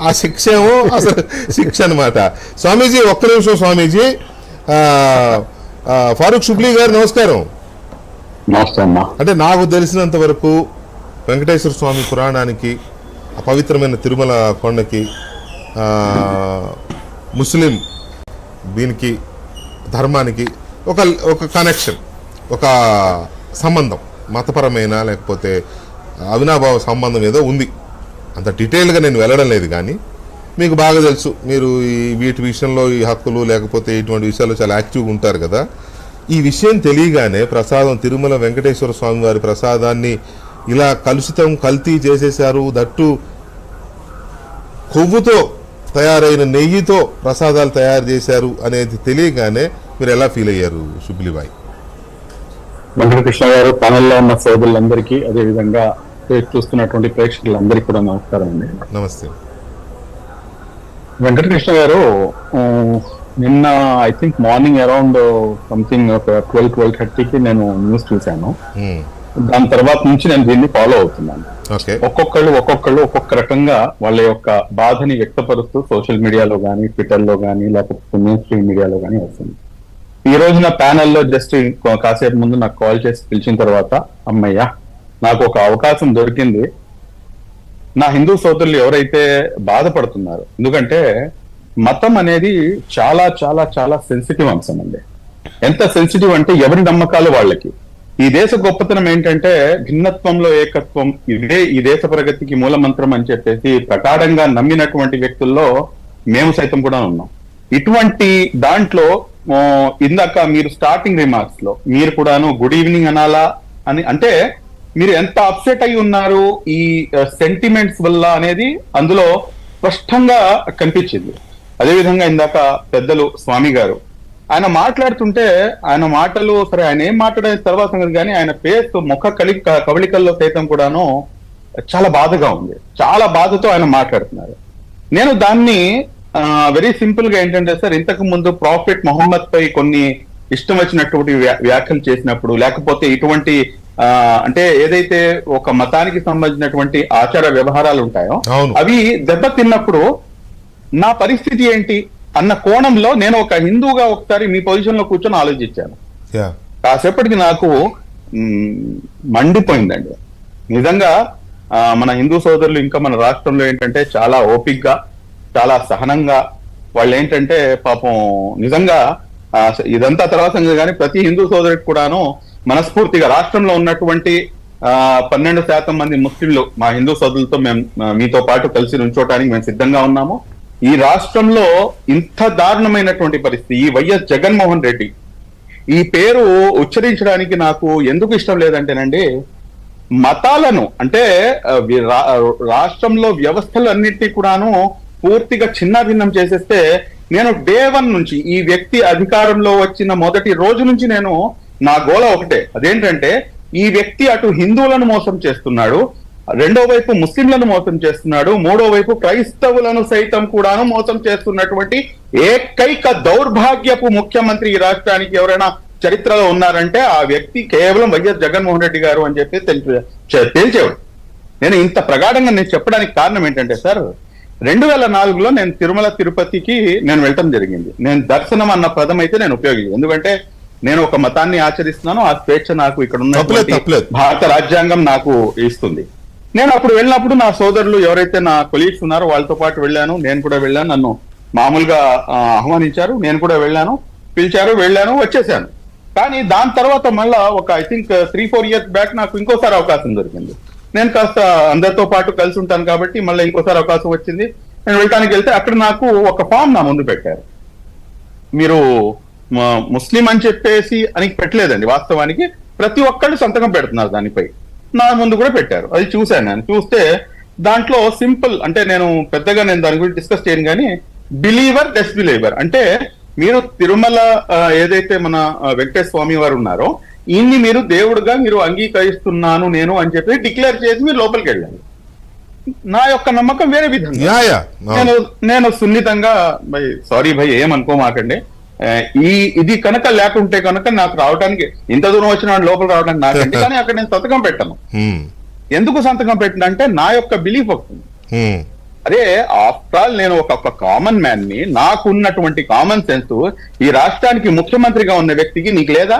ఆ శిక్ష ఏమో అసలు శిక్ష అనమాట స్వామీజీ ఒక్క నిమిషం స్వామీజీ. ఫారూక్ షుబ్లీ గారు నమస్కారం. అంటే నాకు తెలిసినంత వరకు వెంకటేశ్వర స్వామి పురాణానికి ఆ పవిత్రమైన తిరుమల కొండకి ముస్లిం దీనికి ధర్మానికి ఒక ఒక కనెక్షన్ ఒక సంబంధం మతపరమైన లేకపోతే అవినాభావ సంబంధం ఏదో ఉంది. అంత డీటెయిల్గా నేను వెళ్ళడం లేదు కానీ మీకు బాగా తెలుసు మీరు ఈ వీటి విషయంలో ఈ హక్కులు లేకపోతే ఇటువంటి విషయాల్లో చాలా యాక్టివ్గా ఉంటారు కదా. ఈ విషయం తెలియగానే ప్రసాదం తిరుమల వెంకటేశ్వర స్వామి వారి ప్రసాదాన్ని ఇలా కలుషితం కల్తీ చేసేశారు దట్టు కొవ్వుతో తయారైన నెయ్యితో ప్రసాదాలు తయారు చేశారు అనేది తెలియగానే మీరు ఎలా ఫీల్ అయ్యారు శుభ్లిబాయ్ వెంకటకృష్ణ గారు ప్యానెల్లో ఉన్న సోదరులందరికీ అదేవిధంగా చూస్తున్నటువంటి ప్రేక్షకులందరికీ కూడా నమస్కారం అండి. నమస్తే. వెంకటకృష్ణ గారు నిన్న I think morning around something ఒక ట్వెల్వ్ ట్వెల్వ్ థర్టీకి నేను న్యూస్ చూశాను. దాని తర్వాత నుంచి నేను దీన్ని ఫాలో అవుతున్నాను. ఒక్కొక్కళ్ళు ఒక్కొక్కళ్ళు ఒక్కొక్క రకంగా వాళ్ళ యొక్క బాధని వ్యక్తపరుస్తూ సోషల్ మీడియాలో కానీ ట్విట్టర్లో కానీ లేకపోతే మెయిన్ స్ట్రీమ్ మీడియాలో కానీ వస్తుంది. ఈ రోజు నా ప్యానెల్లో జస్ట్ కాసేపు ముందు నాకు కాల్ చేసి పిలిచిన తర్వాత అమ్మయ్యా నాకు ఒక అవకాశం దొరికింది. నా హిందూ సోదరులు ఎవరైతే బాధపడుతున్నారు ఎందుకంటే మతం అనేది చాలా చాలా చాలా సెన్సిటివ్ అంశం అండి. ఎంత సెన్సిటివ్ అంటే ఎవరి నమ్మకాలు వాళ్ళకి. ఈ దేశ గొప్పతనం ఏంటంటే భిన్నత్వంలో ఏకత్వం ఇదే ఈ దేశ ప్రగతికి మూలమంత్రం అని చెప్పేసి ప్రకారంగా నమ్మినటువంటి వ్యక్తుల్లో మేము సైతం కూడా ఉన్నాం. ఇటువంటి దాంట్లో ఇందాక మీరు స్టార్టింగ్ రిమార్క్స్లో మీరు కూడాను గుడ్ ఈవినింగ్ అనాలా అని అంటే మీరు ఎంత అప్సెట్ అయి ఉన్నారు ఈ సెంటిమెంట్స్ వల్ల అనేది అందులో స్పష్టంగా కనిపించింది. అదేవిధంగా ఇందాక పెద్దలు స్వామి గారు ఆయన మాట్లాడుతుంటే ఆయన మాటలు సరే ఆయన ఏం మాట్లాడే తర్వాత కానీ ఆయన ఫేస్ ముఖ కలి కవళికల్లో సైతం కూడాను చాలా బాధగా ఉంది. చాలా బాధతో ఆయన మాట్లాడుతున్నారు. నేను దాన్ని వెరీ సింపుల్గా ఏంటంటే సార్ ఇంతకు ముందు ప్రాఫిట్ మొహమ్మద్ పై కొన్ని ఇష్టం వచ్చినటువంటి వ్యా- వ్యాఖ్యలు చేసినప్పుడు లేకపోతే ఇటువంటి అంటే ఏదైతే ఒక మతానికి సంబంధించినటువంటి ఆచార వ్యవహారాలు ఉంటాయో. అవి దెబ్బతిన్నప్పుడు నా పరిస్థితి ఏంటి అన్న కోణంలో నేను ఒక హిందూగా ఒకసారి మీ పొజిషన్లో కూర్చొని ఆలోచించాను. కాసేపటికి నాకు మండిపోయిందండి. నిజంగా ఆ, మన హిందూ సోదరులు ఇంకా మన రాష్ట్రంలో ఏంటంటే చాలా ఓపిక్గా చాలా సహనంగా వాళ్ళు ఏంటంటే పాపం నిజంగా ఇదంతా తర్వాత కానీ ప్రతి హిందూ సోదరుడికి కూడాను మనస్ఫూర్తిగా రాష్ట్రంలో ఉన్నటువంటి పన్నెండు శాతం మంది ముస్లింలు మా హిందూ సోదరులతో మేము మీతో పాటు కలిసి నుంచోటానికి మేము సిద్ధంగా ఉన్నాము. ఈ రాష్ట్రంలో ఇంత దారుణమైనటువంటి పరిస్థితి ఈ వైఎస్ జగన్మోహన్ రెడ్డి. ఈ పేరు ఉచ్చరించడానికి నాకు ఎందుకు ఇష్టం లేదంటేనండి మతాలను అంటే రాష్ట్రంలో వ్యవస్థలు అన్నిటి కూడాను పూర్తిగా చిన్నాభిన్నం చేసేస్తే నేను డే వన్ నుంచి ఈ వ్యక్తి అధికారంలో వచ్చిన మొదటి రోజు నుంచి నేను నా గోల ఒకటే. అదేంటంటే ఈ వ్యక్తి అటు హిందువులను మోసం చేస్తున్నాడు రెండో వైపు ముస్లింలను మోసం చేస్తున్నాడు మూడో వైపు క్రైస్తవులను సైతం కూడాను మోసం చేస్తున్నటువంటి ఏకైక దౌర్భాగ్యపు ముఖ్యమంత్రి ఈ రాష్ట్రానికి ఎవరైనా చరిత్రలో ఉన్నారంటే ఆ వ్యక్తి కేవలం వైఎస్ జగన్మోహన్ రెడ్డి గారు అని చెప్పి తెలి- తేల్చేవాడు. నేను ఇంత ప్రగాఢంగా నేను చెప్పడానికి కారణం ఏంటంటే సార్ రెండు వేల నాలుగులో నేను తిరుమల తిరుపతికి నేను వెళ్ళటం జరిగింది. నేను దర్శనం అన్న పదం అయితే నేను ఉపయోగించాను ఎందుకంటే నేను ఒక మతాన్ని ఆచరిస్తున్నాను ఆ స్వేచ్ఛ నాకు ఇక్కడ తప్పులేదు. భారత రాజ్యాంగం నాకు ఇస్తుంది. నేను అప్పుడు వెళ్ళినప్పుడు నా సోదరులు ఎవరైతే నా కొలీగ్స్ ఉన్నారో వాళ్ళతో పాటు వెళ్ళాను నేను కూడా వెళ్ళాను నన్ను మామూలుగా ఆహ్వానించారు నేను కూడా వెళ్ళాను పిలిచారు వెళ్ళాను వచ్చేసాను. కానీ దాని తర్వాత మళ్ళా ఒక I think three four years back నాకు ఇంకోసారి అవకాశం దొరికింది. నేను కాస్త అందరితో పాటు కలిసి ఉంటాను కాబట్టి మళ్ళీ ఇంకోసారి అవకాశం వచ్చింది. నేను వెళ్ళటానికి వెళ్తే అక్కడ నాకు ఒక ఫామ్ నా ముందు పెట్టారు. మీరు ముస్లిం అని చెప్పేసి అని పెట్టలేదండి. వాస్తవానికి ప్రతి ఒక్కళ్ళు సంతకం పెడుతున్నారు దానిపై. నా ముందు కూడా పెట్టారు. అది చూశాను నేను. చూస్తే దాంట్లో సింపుల్ అంటే నేను పెద్దగా నేను దాని గురించి డిస్కస్ చేయను కానీ బిలీవర్ డిస్బిలీవర్. అంటే మీరు తిరుమల ఏదైతే మన వెంకటేశ్వర స్వామి వారు ఉన్నారో ఇన్ని మీరు దేవుడుగా మీరు అంగీకరిస్తున్నాను నేను అని చెప్పి డిక్లేర్ చేసి మీరు లోపలికి వెళ్ళాలి. నా యొక్క నమ్మకం వేరే విధంగా. నేను నేను సున్నితంగా భయ్ సారీ భయ్ ఏమనుకోమాకండి. ఈ ఇది కనుక లేకుంటే కనుక నాకు రావడానికి ఇంత దూరం వచ్చిన లోపల రావడానికి నాకండి కానీ అక్కడ నేను సంతకం పెట్టను. ఎందుకు సంతకం పెట్టిన అంటే నా యొక్క బిలీఫ్ వస్తుంది. అరే ఆఫ్టర్ ఆల్ నేను ఒక కామన్ మ్యాన్ని నాకున్నటువంటి కామన్ సెన్స్ ఈ రాష్ట్రానికి ముఖ్యమంత్రిగా ఉన్న వ్యక్తికి నీకు లేదా?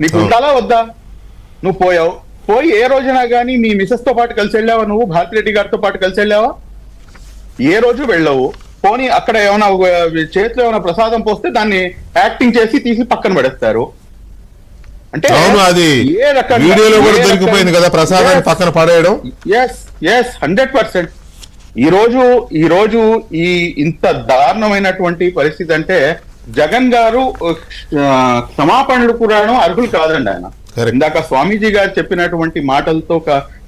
నీకు. ఉండాలా వద్దా? నువ్వు పోయావు. పోయి ఏ రోజున గానీ మీ మిసెస్తో పాటు కలిసి వెళ్ళావా నువ్వు? భారతిరెడ్డి గారితో పాటు కలిసి వెళ్ళావా? ఏ రోజు వెళ్ళవు? పోనీ అక్కడ ఏమైనా చేతిలో ఏమైనా ప్రసాదం పోస్తే దాన్ని యాక్టింగ్ చేసి తీసి పక్కన పడేస్తారు అంటే అవును అది వీడియోలో కూడా దొరికిపోయింది కదా ప్రసాదాన్ని. పక్కన పడేయడం. ఎస్ ఎస్ హండ్రెడ్ పర్సెంట్ ఈ రోజు ఈ రోజు ఈ ఇంత దారుణమైనటువంటి పరిస్థితి అంటే జగన్ గారు క్షమాపణలు కూడాను అర్హులు కాదండి ఆయన. ఇందాక స్వామీజీ గారు చెప్పినటువంటి మాటలతో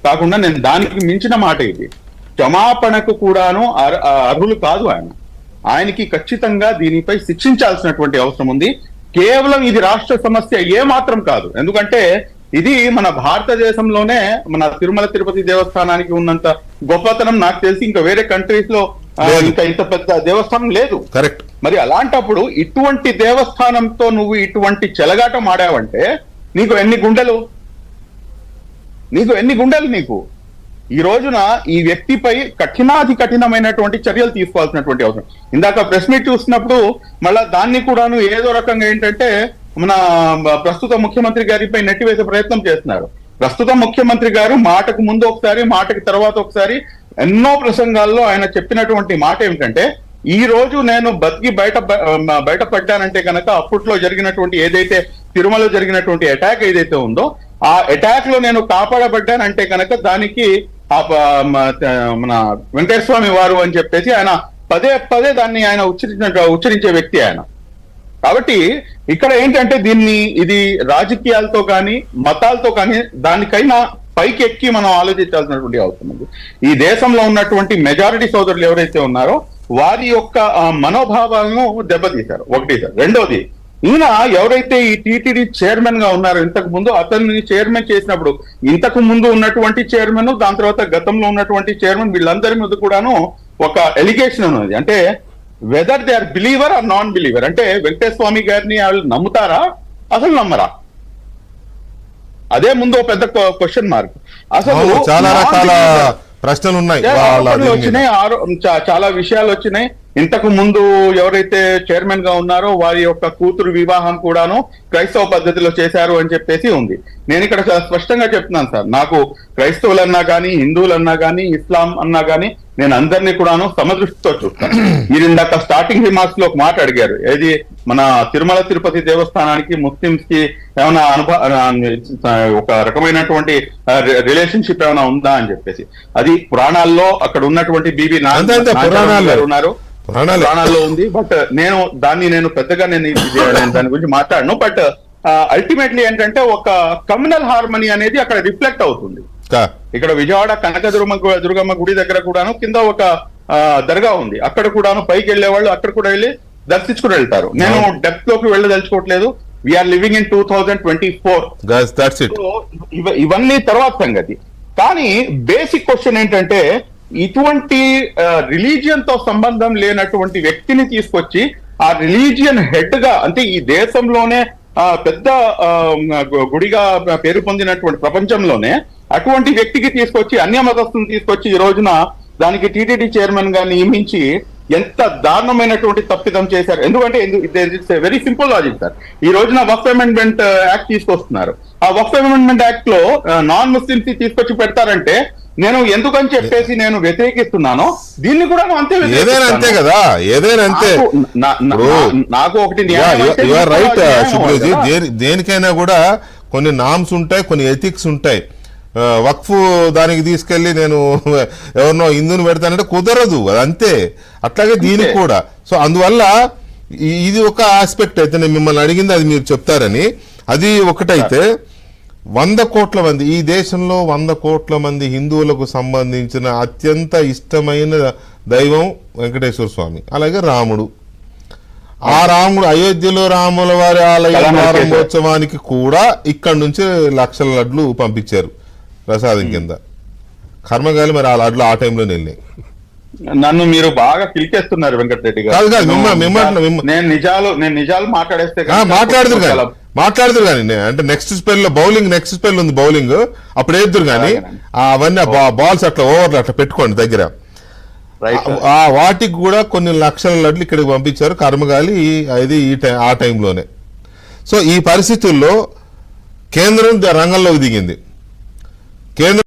కాకుండా నేను దానికి మించిన మాట ఇది. క్షమాపణకు కూడాను అర్హులు కాదు ఆయన. ఆయనకి ఖచ్చితంగా దీనిపై శిక్షించాల్సినటువంటి అవసరం ఉంది. కేవలం ఇది రాష్ట్ర సమస్య ఏ మాత్రం కాదు. ఎందుకంటే ఇది మన భారతదేశంలోనే మన తిరుమల తిరుపతి దేవస్థానానికి ఉన్నంత గొప్పతనం నాకు తెలిసి ఇంకా వేరే కంట్రీస్లో. ఇంకా ఇంత పెద్ద దేవస్థానం లేదు. కరెక్ట్. మరి అలాంటప్పుడు ఇటువంటి దేవస్థానంతో నువ్వు ఇటువంటి చెలగాటం ఆడావంటే నీకు ఎన్ని గుండెలు? నీకు ఎన్ని గుండెలు నీకు? ఈ రోజున ఈ వ్యక్తిపై కఠినాతి కఠినమైనటువంటి చర్యలు తీసుకోవాల్సినటువంటి అవసరం. ఇందాక ప్రెస్ మీట్ చూసినప్పుడు మళ్ళా దాన్ని కూడాను ఏదో రకంగా ఏంటంటే మన ప్రస్తుత ముఖ్యమంత్రి గారిపై నెట్టివేసే ప్రయత్నం చేస్తున్నారు. ప్రస్తుత ముఖ్యమంత్రి గారు మాటకు ముందు ఒకసారి మాటకి తర్వాత ఒకసారి ఎన్నో ప్రసంగాల్లో ఆయన చెప్పినటువంటి మాట ఏమిటంటే ఈ రోజు నేను బతికి బయట బయటపడ్డానంటే కనుక అప్పట్లో జరిగినటువంటి ఏదైతే తిరుమలలో జరిగినటువంటి అటాక్ ఏదైతే ఉందో ఆ అటాక్లో నేను కాపాడబడ్డానంటే కనుక దానికి ఆ మన వెంకటేశ్వర స్వామి వారు అని చెప్పేసి ఆయన పదే పదే దాన్ని ఆయన ఉచ్చరించిన ఉచ్చరించే వ్యక్తి ఆయన. కాబట్టి ఇక్కడ ఏంటంటే దీన్ని ఇది రాజకీయాలతో కానీ మతాలతో కానీ దానికైనా పైకి ఎక్కి మనం ఆలోచించాల్సినటువంటి అవసరం ఉంది. ఈ దేశంలో ఉన్నటువంటి మెజారిటీ సోదరులు ఎవరైతే ఉన్నారో వారి యొక్క మనోభావాలను దెబ్బతీశారు. ఒకటి సార్. రెండోది ఈయన ఎవరైతే ఈ టీటీడీ చైర్మన్గా ఉన్నారో ఇంతకు ముందు అతన్ని చైర్మన్ చేసినప్పుడు ఇంతకు ముందు ఉన్నటువంటి చైర్మన్ దాని తర్వాత గతంలో ఉన్నటువంటి చైర్మన్ వీళ్ళందరి మీద కూడాను ఒక ఎలిగేషన్ ఉన్నది. అంటే whether they are believer or non believer అంటే వెంకటేశ్వర స్వామి గారిని వాళ్ళు నమ్ముతారా? అసలు నమ్మరా? అదే ముందు పెద్ద క్వశ్చన్ మార్క్ అసలు చాలా రకాల ప్రశ్నలు ఉన్నాయి చాలా విషయాలు వచ్చినాయి. ఇంతకు ముందు ఎవరైతే చైర్మన్గా ఉన్నారో వారి యొక్క కూతురు వివాహం కూడాను క్రైస్తవ పద్ధతిలో చేశారు అని చెప్పేసి ఉంది. నేను ఇక్కడ చాలా స్పష్టంగా చెప్తున్నాను సార్. నాకు క్రైస్తవులన్నా కానీ హిందువులన్నా కానీ ఇస్లాం అన్నా కానీ నేను అందరినీ కూడాను సమదృష్టితో చూస్తాను. మీరు ఇందాక స్టార్టింగ్ రిమార్క్స్లో ఒక మాట అడిగారు. ఏది? మన తిరుమల తిరుపతి దేవస్థానానికి ముస్లింస్కి ఏమైనా అనుభవ ఒక రకమైనటువంటి రిలేషన్షిప్ ఏమైనా ఉందా అని చెప్పేసి. అది పురాణాల్లో అక్కడ ఉన్నటువంటి బీబీ పురాణాల్లో. ఉన్నారు. పురాణాల్లో ఉంది బట్ నేను దాన్ని నేను పెద్దగా నేను దాని గురించి మాట్లాడను బట్ అల్టిమేట్లీ ఏంటంటే ఒక కమ్యూనల్ హార్మనీ అనేది అక్కడ రిఫ్లెక్ట్ అవుతుంది. ఇక్కడ విజయవాడ కనక దుర్గమ్మ దుర్గమ్మ గుడి దగ్గర కూడాను కింద ఒక దర్గా ఉంది. అక్కడ కూడాను పైకి వెళ్ళే వాళ్ళు అక్కడ కూడా వెళ్ళి దర్శించుకుని వెళ్తారు. నేను డెప్త్లోకి వెళ్ళదలుచుకోవట్లేదు. We are living in two thousand twenty four ఇవన్నీ తర్వాత సంగతి. కానీ బేసిక్ క్వశ్చన్ ఏంటంటే ఇటువంటి రిలీజియన్తో సంబంధం లేనటువంటి వ్యక్తిని తీసుకొచ్చి ఆ రిలీజియన్ హెడ్గా అంటే ఈ దేశంలోనే పెద్ద గుడిగా పేరు పొందినటువంటి ప్రపంచంలోనే అటువంటి వ్యక్తికి తీసుకొచ్చి అన్య మతస్థులను తీసుకొచ్చి ఈ రోజున దానికి టీటీడీ చైర్మన్గా నియమించి ఎంత దారుణమైనటువంటి తప్పిదం చేశారు. ఎందుకంటే it's very simple logic sir. ఈ రోజున వక్ఫ్ అమెండ్మెంట్ యాక్ట్ తీసుకొస్తున్నారు. ఆ వక్ఫ్ అమెండ్మెంట్ యాక్ట్లో నాన్ ముస్లిమ్స్ తీసుకొచ్చి పెడతారంటే నేను ఎందుకని చెప్పేసి నేను వ్యతిరేకిస్తున్నానో దీన్ని కూడా అంతే ఏదైనా అంతే. కదా? ఏదైనా అంతే. నాకు- ఒకటి రైట్ దేనికైనా కూడా కొన్ని నామ్స్ ఉంటాయి కొన్ని ఎథిక్స్ ఉంటాయి. వక్ఫ్ దానికి తీసుకెళ్ళి నేను ఎవరినో హిందువుని పెడతానంటే కుదరదు అది అంతే. అట్లాగే దీనికి. కూడా. సో అందువల్ల ఇది ఒక ఆస్పెక్ట్ అయితే నేను మిమ్మల్ని అడిగింది అది మీరు చెప్తారని. అది ఒకటైతే వంద కోట్ల మంది ఈ దేశంలో వంద కోట్ల మంది హిందువులకు సంబంధించిన అత్యంత ఇష్టమైన దైవం వెంకటేశ్వర స్వామి అలాగే రాముడు. ఆ రాముడు అయోధ్యలో రాముల వారి ఆలయ ప్రారంభోత్సవానికి కూడా ఇక్కడ నుంచి లక్షల లడ్లు పంపించారు. ప్రసాదం కింద. కర్మగాలి మరి ఆ లడ్లు ఆ టైంలోనే వెళ్ళినాయి. నన్ను మీరు బాగా పిలికేస్తున్నారు వెంకటరెడ్డి కాదు, కాదు, మిమ్మ- నేను నిజాలు- నేను నిజాలు మాట్లాడేస్తే మాట్లాడుతురు కానీ. మాట్లాడుతురు కానీ. అంటే నెక్స్ట్ స్పెల్లో బౌలింగ్ నెక్స్ట్ స్పెల్ ఉంది బౌలింగ్ అప్పుడు వేద్దురు కానీ. అవన్నీ బాల్స్ అట్లా ఓవర్లు అట్లా పెట్టుకోండి దగ్గర. ఆ వాటికి కూడా కొన్ని లక్షల లడ్లు ఇక్కడికి పంపించారు కర్మగాలి ఇది ఈ టై ఆ టైంలోనే. సో ఈ పరిస్థితుల్లో కేంద్రం రంగంలోకి దిగింది. కేంద్రం